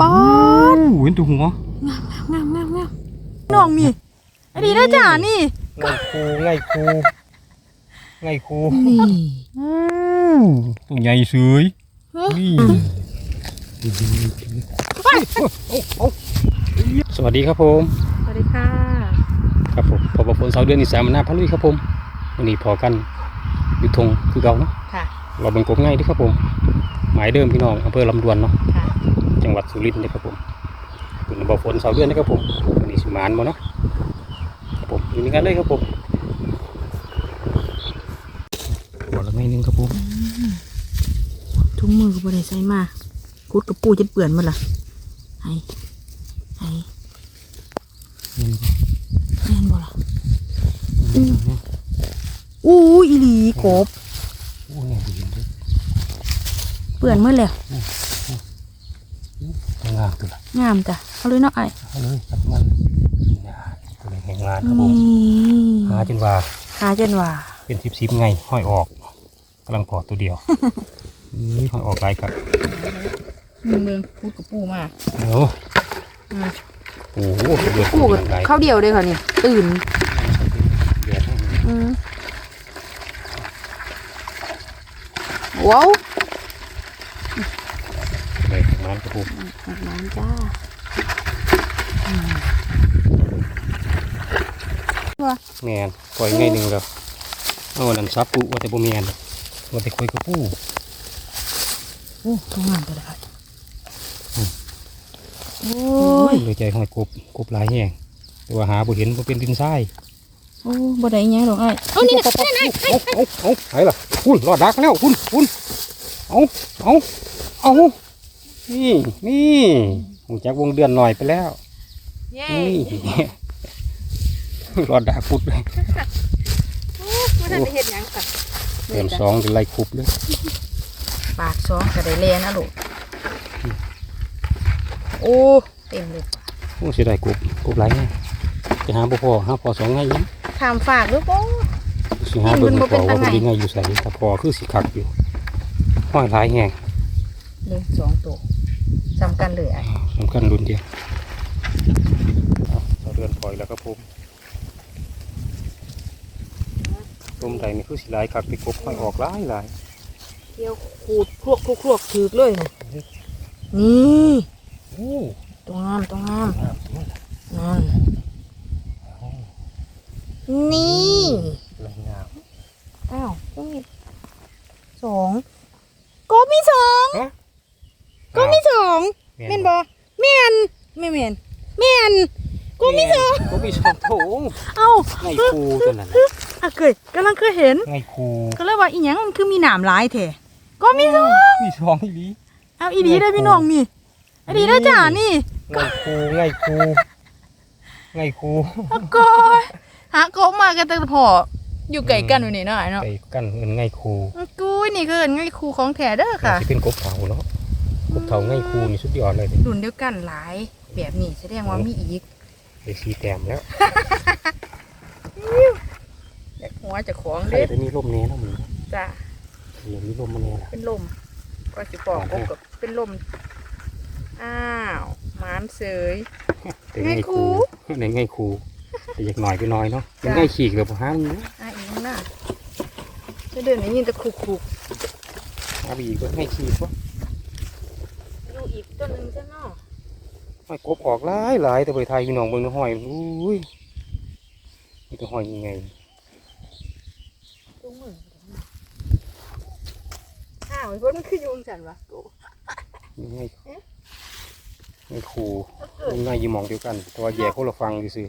ป๊อดเห็นตัวหัวงามงามงามงามน้องมีไอ้ดีนะจ้านี่ง่ายคูง่ายคูง่ายคูนี่ตัวใหญ่สวยนี่สวัสดีครับผม สวัสดีค่ะ ครับผมพอประพลเสาเดือนอีสานมันหน้าพะลุยครับผมวันนี้พอกันอยู่ทงคือเก่าเนาะค่ะเราเป็นกบง่ายเด้วยครับผม หมายเดิมพี่น้องอำเภอลำดวนเนาะค่ะ จังหวัดสุรินทร์นะครับผมคุณบ่อฝนเสาเดือนนะครับผมวันนี้สิมานบ่เนาะครับผมอยู่นี่กันเลยครับผมหัวละไม่นึงครับผมถุงมือก็บ่ได้ใส่มาคุดกับปูจะเปื่อนหมาล่ะไห้ไห้แม่นบ่ล่ะอู้อีหลีกบโอ้เนี่ยดีเลยเปื่อนหมดแล้ว งามตัวละงามจ้ะเอาเลยเนาะไอ้เอาเลยครับมันเนี่ยตัวนี้แห่งงานครับผมหาจนว่าหาจนว่า เป็นสิบสิบไงห้อยออกกำลังพอตัวเดียวนี่ห้อยออกหลายครับเมืองมืองพูดกับปูมาโอ้โอ้โหเดือดปูกับข้าวเดียวเลยค่ะนี่ตื่นอืมว้าว เลยแห่งงาน ครับผมอาบน้ำจ้าแมนปล่อยไงหนึ่งแล้วเอาอันนั้นซับปูว่าแต่บ่แมนว่าแต่คอยกับปูโอ้ตรงงามไปเลยค่ะโอ้โอ้ยยเลยใจห้อยกบกบหลายแห้งแต่ว่าหาบ่เห็นบ่เป็นดินทรายโอ้บ่ได้อิหยังหรอกไอ้เอานี่นะเอาเอาเอาเอาไหนล่ะคุณรอดดักแล้วคุณคุณเอาเอาเอา นี่นี่หูจักวงเดือนหน่อยไปแล้ว เย้นี่รอดดักพุดเลยบ่ทันได้เฮ็ดหยังค่ะเต็มสองเป็นไรคุบเลยปากสองก็ได้แลนะลูกโอ้เต็มเลยโอ้เสียดายกบกบหลายแห้งจะหาบ่พอหาพอสองไงยังถามฝากหรือเปล่าสิหาเบิ่งมันบ่พอว่าเป็นบ่ตาไงดีไงอยู่ใส่ถ้าพอคือสิคักอยู่ห้อยหลายแห้ง หนึ่งสองตัวจำกันเลยไอ้สำคัญรุ่นเดียวเอาเราเดือนปล่อยแล้วครับผมต้มใดนี่คือสิหลายคักไปกบห้อยออกหลายหลายเที่ยวขูดครวกครวกครวกถือเลยนะนี่โอ้ตรงงามตรงงามงามจังเลยนั่นนี่ ลายงาม อ้าวนี่สองก็มีสอง ฮะ ก็มีสอง แม่ เม่นบอแม่นไม่แม่นแม่นก็มีสอง ก็มีสองโถ เอ้า ไงคูตัวนั้นอะเคยกำลังเคยเห็นไงคูก็เลยว่าอีหยังมันคือมีหนามหลายแท้ก็มีสองมีสองอีหลีเอาอีดีได้อพี่น้องนี่อีดีได้อจ้านี่ไงคูไงคูไงคูแล้วก็หากบมากันแต่พออยู่ไกลกันอยู่นี่เนาะไอ้เนาะไปกันเอินไงคูกูนี่คือไงครูของแท้เด้อค่ะที่เป็นกบเถาเนาะกบเถาไงคูนี่สุดยอดเลยรุ่นเดียวกันหลายแบบนี้แสดงว่ามีอีกได้สีแต้มแล้วอยาก หัวเจะของใครเด้อจะมีลมเนี้ยนะมึงจ้าเดี๋ยวมีลมมาเนี่ยละเป็นลมก็สิปอกกบกับเป็นลมอ้าวหมานเสย แต่ไงคูในไงคูแต่อยากหน่อยไปหน่อยเนาะเป็นจ้ะไงขีกเลยพอห้ามนะอะอีกน่ะจะเดินได้ยินแต่คุกคุกเอาไปอีกก็ไงขีกวะๆอยู่อีกตัวหนึงจ้ะเนาะห้อยกบออกหลายหลายแต่ไปไทยพี่น้องเบิ่งห้อยอุ้ยนี่ตัวห้อยยังไง ตู้มืออ้าวไอ้พวกมันคือยุงฉันวะกูยังไงเอ๊ะไงคูยังไงอยู่หมองเดียวกัน แต่ว่าแย่คนละฟังซื่อ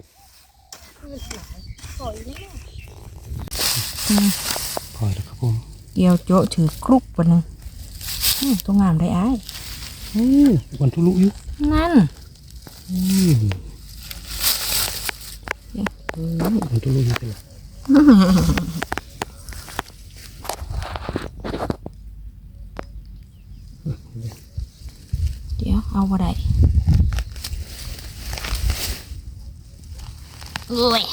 มันหลายขออีกนิดนึงๆพอแล้วครับผมเกี่ยวโจะถือครุกปะนึงอืมตัวงามได้อ้ายอืมวันทุลุอยู่นั่นอืมอืมวันทุลุอยู่เป็นไร เดี๋ยวเอาบ่ได้เอ้ย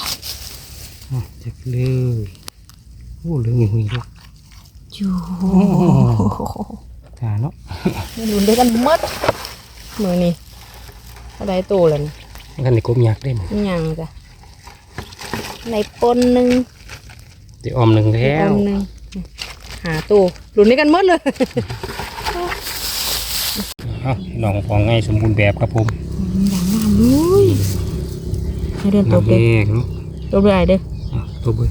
อะจักเลยโอ้เหลืองหุยๆเลยจูตาเนาะไม่รุนได้กันหมดมือนี่เท่าไดโตแล้วนี่กันนี่กบยักษ์เด่นอิหยังจ้ะในปนหนึ่งเดี๋ยวออมหนึ่งแล้วปนหนึ่งหาตัวหลุนด้วยกันหมดเลย เอาน้องของไงสมบูรณ์แบบครับผมอย่างงามเลยให้เดินตัวน้ำเด็กแห้งเนาะตัวใหญ่เด้ออะตัวเบิ้ล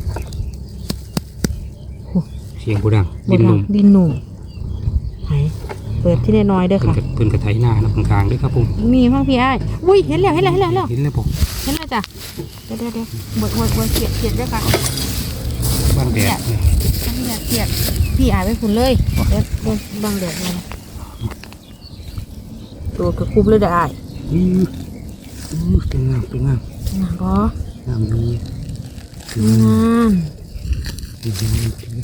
เสียงบูดังบดินหหลันุ่งมดินหนุ่มไหนเปิดที่ได้น้อยๆเด้อเพิ่นค่ะกระเพิ่นกระไถหน้านะกลางๆด้วยครับผมมีห้องพี่อ้ายอุ้ยเห็นแล้วเห็นแล้วเห็นแล้วเห็นแล้วเห็นแล้วผมเห็นแล้วจ้ะเดี๋ยวเดี๋ยวเดี๋ยวเบิดเบิดเบิดเขียดเขียดด้วยค่ะบ้านแดดนี่พี่อยากเขียดพี่อายไปฝุ่นเลยเดี๋ยวเดี๋ยวบังแดดเลย ตัวกระคุบเลยเด้ออ้ายอื้ออื้อเป็นงามเป็นงามงามบ่งามดีคืองามดีดีดี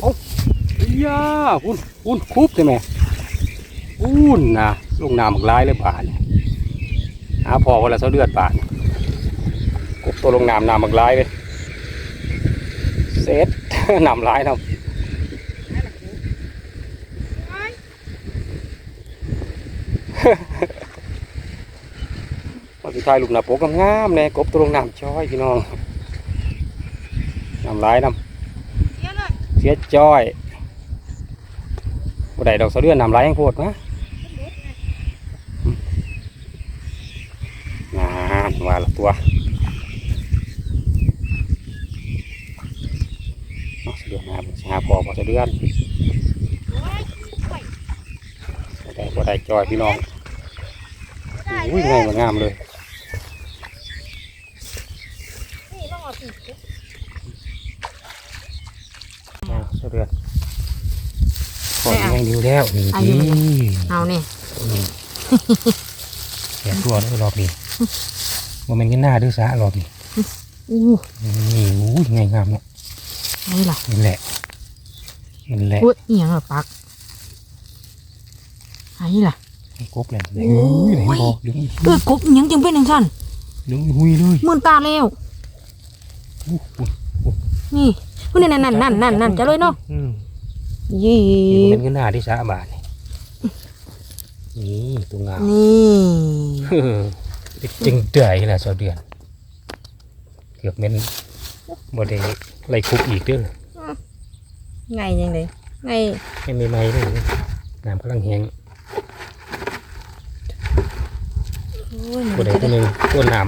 โอ้ยาอุ่นอุ่นคุบใช่ไหมอุ่นนะลงน้ำหมากลายเลยบาทนี่หาพอคนละเสาเดือดบาทนี่กบตัวลงน้ำน้ำหมากลายเลย เซตน้ำลายทำมาสุดท้ายลูกหนาโปกงามๆเลยกบตัวลงน้ำจ้อยพี่น้องน้ำลายน้ำเสียจ้อยบ่ได้ดอกเสะเดือนน้ำลายยังโพดนะนานมาละตัวเอาเสะเดือนนะครับหา พอพอเสะเดือนบ่ได้บ่ได้จ้อยพี่น้องอุ้ยไงมันงามเลยอ่าเสดือนขอยังดีแล้วนี่อายุดีมันเอาเนี่ยนี่แกะตัวแล้วรอบนี้ว่ามันก็หน้าดื้อสะรอบนี้อู้นี่อู้ยไงงามเนาะนี่ล่ะนี่แหละ นี่แหละอุ้ยเอียงเหรอปักอันนี้ล่ะไอ้กบเลยโอ้เฮ้ยยไหนบอกเหลืองอีเออกบอิหยังจังเป็นจังซั่นเหลืองอีหุยเลยมื่นตาแล้วอู้หูนี่อุ้ยนั่นนั่นนั่นนั่นนั่นจะเลยเนาะอืมยี่นี่มันก็หน้าดื้อสะบาทนี่นี่ตัวงามนี่เออจริงเดือยแหละสอเดือนเกือบเม็นบ่ได้ไล่คุบอีกเด้อ ไงยังไงไงให้ไม่ไหม้เลยน้ำกำลังแห้งโอ้ยตัวใดตัวหนึ่งตัวน้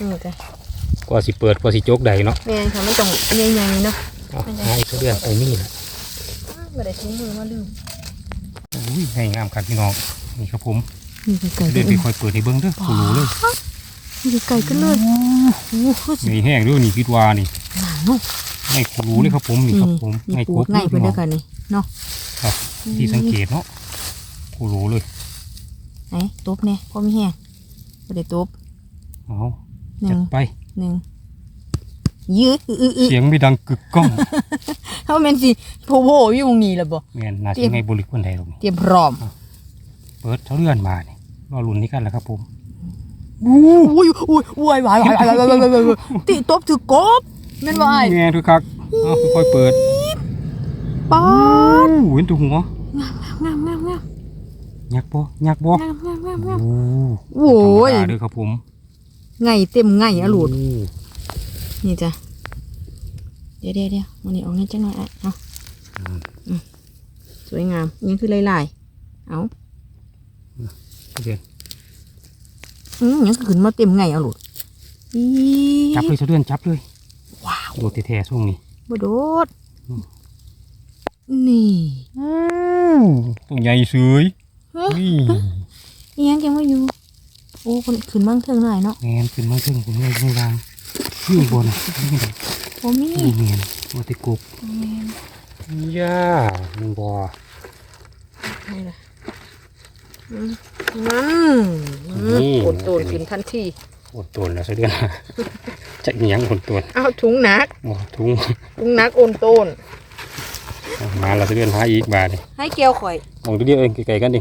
นี่จ้ะำกว่าสิเปิดกว่าสิโจกใดเนาะแม่นค่ะมันต้องใหญ่ๆเนาะเอาหาอีกตัวเดือนไอ้นี่แหละบ่ได้ทิ้งมือมาลืมอุ้ยให้งามครับพี่น้องนี่ครับผมนี่ไก่เดิกันนไปคอยเปิดให้เบิ้งเด้อผู้รู้เลยนี่ไก่กันเลยโอ้โหสินี่แห้งเด้วยนี่คิดว่านี่ หนาเนาะให้ผู้รู้เลยครับผมนี่ครับผมนี่ให้ปูกบง่ายเพิ่นพี่เด้น้อองกันนี่เนาะครับ ที่สังเกตเนาะผู้รู้เลยไหนตบเนี่ยพอมีแห้งบ่ได้ตบเอาหนึ่จัดงไปหนึ่งยื้ออื้ออื้อเสียงไม่ดังกึกก้องเฮาแม่นสิโผล่ๆอยู่ตรงนี้ล่ะบ่แม่นน่าเตรีจะยมไงบริกคนใดหรอกนี่เตรียมพร้อม เปิดเท่าเลื่อนมานี่รอลุ้นนี่กันแหละครับผมอุ้ยอุ้ยอุ้ยอุ้ยวายวายวายวายวายวายวายติตบถือกบ แม่นบ่อ้ายแง่ทุกคักเอาค่อยๆเปิดป๊าดอู้เห็นตัวหัวงามงามงามยักษ์บ่ยักษ์บ่งามงามงามงามโอ้โอ้ยธรรมดาเด้อครับผมไงเต็มไงอะหลุดโอ้นี่จ้ะเดี๋ยวเดี๋ยวเดี๋ยวมันนี่ออกนิดจังหน่อยอะเอาอืมสวยงามยังคือลายๆเอาเดี๋ยวอืมยังคือขึ้นมาเต็มไงอะหลุดอีจับเลยเสะเดือนจับเลยว้าว โดดแท้ๆช่วงนี้บโดด นี่ตัวใหญ่สวยเฮ้ยนี่อีหยังจังว่าอยู่ โอ้คนขึ้นมั่งเทิงหน่อยเนาะแมนขึ้นมาถึงผมเลยข้างล่างขึ้นบนนี่โอ้มีดูแมนว่าแติกบย่ามันบ่นี่ล่ะอืมนั่นอืมกดตูนขึ้นทันที อดตนแล้วเสะเดือนจะเหนียงอดตนเอาถุงหนักโอ้ทุ่งถุงหนักโอนต้นเอามาแล้วเสะเดือนหาอีกบาทนี่ให้เกียวข่อยมองตัวเดียวเองไกลๆกันดิ